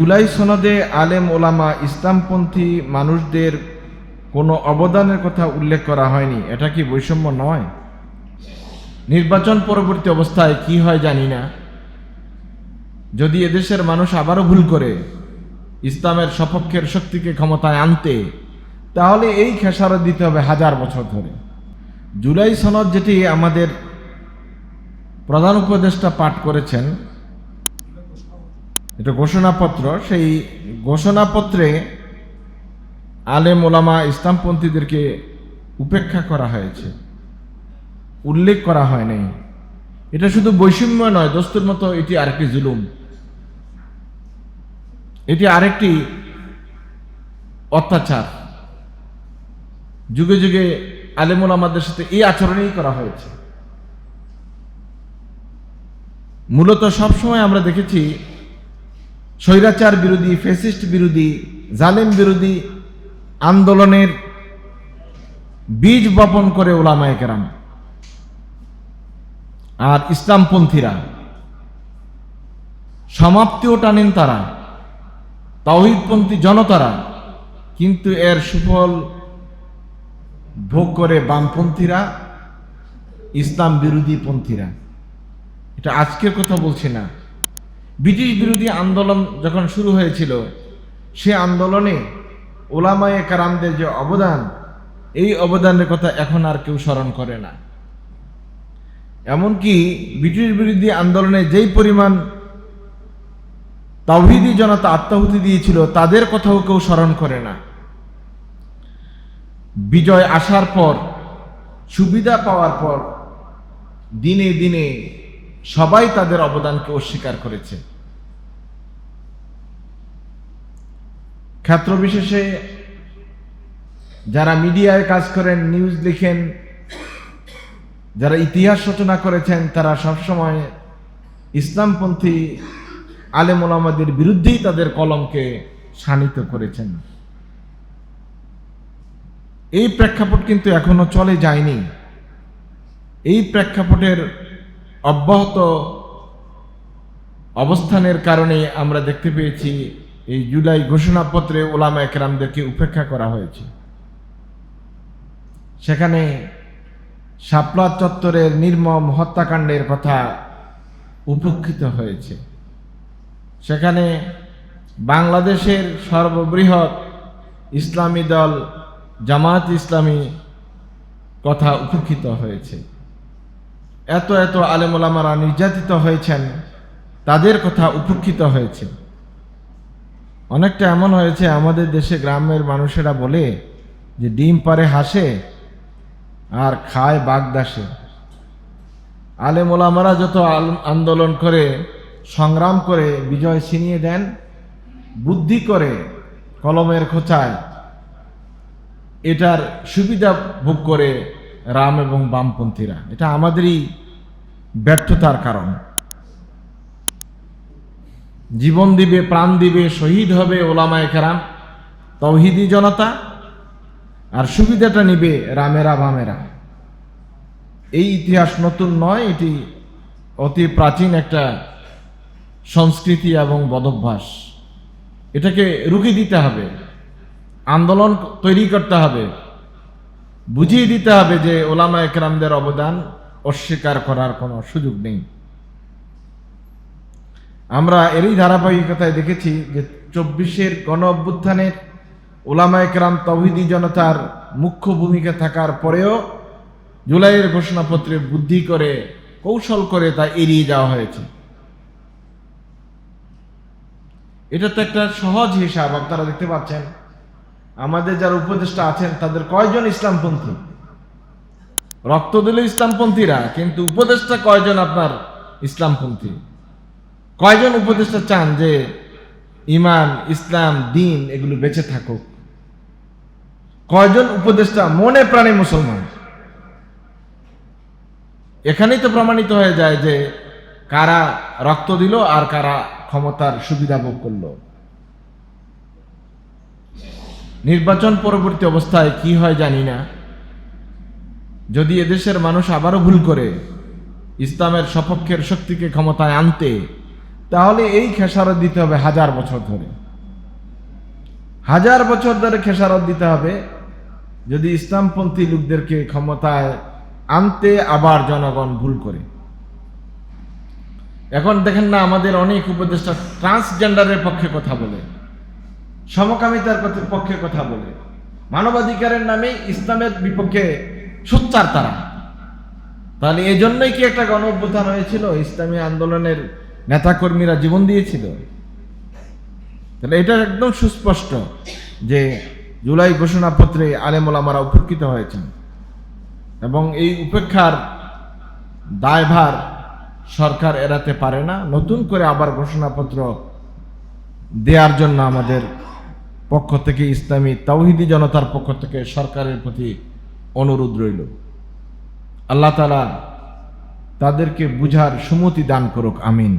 জুলাই সনদে আলেম ওলামা, ইসলামপন্থী মানুষদের কোনো অবদানের কথা উল্লেখ করা হয়নি। এটা কি বৈষম্য নয়? নির্বাচন পরবর্তী অবস্থায় কি হয় জানি না। যদি এদেশের মানুষ আবারও ভুল করে ইসলামের সপক্ষের শক্তিকে ক্ষমতায় আনতে, তাহলে এই খেসারত দিতে হবে হাজার বছর ধরে। জুলাই সনদ যেটি আমাদের প্রধান উপদেষ্টা পাঠ করেছেন এটা ঘোষণাপত্র, সেই ঘোষণাপত্রে আলেম ওলামা ইসলামপন্থীদেরকে উপেক্ষা করা হয়েছে। উল্লেখ করা হয় নাই। এটা শুধু বৈষম্য নয়, দোস্তুর মতো এটি আরেকটি জুলুম। এটি আরেকটি অত্যাচার। যুগে যুগে আলেমুল আমাদের সাথে এই আচরণেই করা হয়েছে। মূলত সবসময় আমরা দেখেছি স্বৈরাচার বিরোধী ফেসিস্ট বিরোধী, জালেম বিরোধী আন্দোলনের বীজ বপন করে ওলামায় কেরাম। আর ইসলামপন্থীরা সমাপ্তিও টানেন তারা তাওহিদপন্থী জনতারা, কিন্তু এর সুফল ভোগ করে বামপন্থীরা, ইসলাম বিরোধী পন্থীরা। এটা আজকের কথা বলছি না। ব্রিটিশ বিরোধী আন্দোলন যখন শুরু হয়েছিল, সে আন্দোলনে ওলামায়ে কারামদের যে অবদান, এই অবদানের কথা এখন আর কেউ স্মরণ করে না। এমনকি ব্রিটিশ বিরোধী আন্দোলনে যেই পরিমাণ তাওহিদি জনতা আত্মাহুতি দিয়েছিল, তাদের কথাও কেউ স্মরণ করে না। বিজয় আসার পর, সুবিধা পাওয়ার পর, দিনে দিনে সবাই তাদের অবদানকে অস্বীকার করেছে। ক্ষেত্র বিশেষে যারা মিডিয়ায় কাজ করেন, নিউজ লিখেন, যারা ইতিহাস রচনা করেছেন, তারা সবসময় ইসলামপন্থী আলেম ওলামাদের বিরুদ্ধেই তাদের কলমকে শানিত করেছেন। এই প্রেক্ষাপট কিন্তু এখনও চলে যায়নি। এই প্রেক্ষাপটের অব্যাহত অবস্থানের কারণে আমরা দেখতে পেয়েছি, এই জুলাই ঘোষণাপত্রে ওলামা একরামদেরকে উপেক্ষা করা হয়েছে। সেখানে শাপলা চত্বরের নির্মম হত্যাকাণ্ডের কথা উপেক্ষিত হয়েছে। সেখানে বাংলাদেশের সর্ববৃহৎ ইসলামী দল জামাত ইসলামী কথা উপেক্ষিত হয়েছে। এত এত আলেমুলামারা নির্যাতিত হয়েছেন, তাদের কথা উপেক্ষিত হয়েছে। অনেকটা এমন হয়েছে, আমাদের দেশে গ্রামের মানুষেরা বলে যে ডিম পারে হাসে আর খায় বাগদাসে। আলেমুলামারা যত আন্দোলন করে, সংগ্রাম করে, বিজয় ছিনিয়ে দেন, বুদ্ধি করে, কলমের খোঁচায়, এটার সুবিধা ভোগ করে রাম এবং বামপন্থীরা। এটা আমাদেরই ব্যর্থতার কারণ। জীবন দিবে, প্রাণ দিবে, শহীদ হবে ওলামায় কেরাম, তৌহিদি জনতা, আর সুবিধাটা নিবে রামেরা বামেরা। এই ইতিহাস নতুন নয়, এটি অতি প্রাচীন একটা সংস্কৃতি এবং বদভ্যাস। এটাকে রুখে দিতে হবে, আন্দোলন তৈরি করতে হবে। বুঝিয়ে দিতে হবে যে ওলামা একরামদের অবদান অস্বীকার করার কোনো সুযোগ নেই। আমরা এরই ধারাবাহিকতায় দেখেছি যে চব্বিশের গণ অভ্যুত্থানের ওলামা একরাম তৌহিদি জনতার মুখ্য ভূমিকা থাকার পরেও জুলাইয়ের ঘোষণাপত্রে বুদ্ধি করে, কৌশল করে তা এড়িয়ে যাওয়া হয়েছে। এটা তো একটা সহজ হিসাব, আপনারা দেখতে পাচ্ছেন। আমাদের যারা উপদেষ্টা আছেন, তাদের কয়জন ইসলামপন্থী? রক্ত দিল ইসলামপন্থীরা, কিন্তু উপদেষ্টা কয়জন আপনার ইসলামপন্থী? কয়জন উপদেষ্টা চান যে ইমান, ইসলাম, দিন এগুলো বেঁচে থাকুক? কয়জন উপদেষ্টা মনে প্রাণে মুসলমান? এখানেই তো প্রমাণিত হয়ে যায় যে কারা রক্ত দিল আর কারা ক্ষমতার সুবিধা ভোগ করল। নির্বাচন পরবর্তী অবস্থায় কি হয় জানি না। যদি এদেশের মানুষ আবারও ভুল করে ইসলামের সপক্ষের শক্তিকে ক্ষমতায় আনতে, তাহলে এই খেসারত দিতে হবে হাজার বছর ধরে। হাজার বছর ধরে খেসারত দিতে হবে যদি ইসলামপন্থী লোকদেরকে ক্ষমতায় আনতে আবার জনগণ ভুল করে। এখন দেখেন না, আমাদের অনেক উপদেষ্টা ট্রান্সজেন্ডারের পক্ষে কথা বলে। সমকামিতার পক্ষে কথা বলে। মানবাধিকারের নামে ইসলামের বিপক্ষে সোচ্চার তারা। তাহলে এই জন্যই কি একটা গণ অভ্যুত্থান হয়েছিল? ইসলামী আন্দোলনের নেতাকর্মীরা জীবন দিয়েছিল। তাহলে এটা একদম সুস্পষ্ট যে জুলাই ঘোষণাপত্রে আলেমোলামারা উপকৃত হয়েছেন। এবং এই উপেক্ষার দায়ভার সরকার এড়াতে পারে না। নতুন করে আবার ঘোষণাপত্র দেওয়ার জন্য আমাদের পক্ষ থেকে ইসলামী তাওহিদি জনতার পক্ষ থেকে সরকারের প্রতি অনুরোধ রইল। আল্লাহ তালা তাদেরকে বুঝার সুমতি দান করুক, আমিন।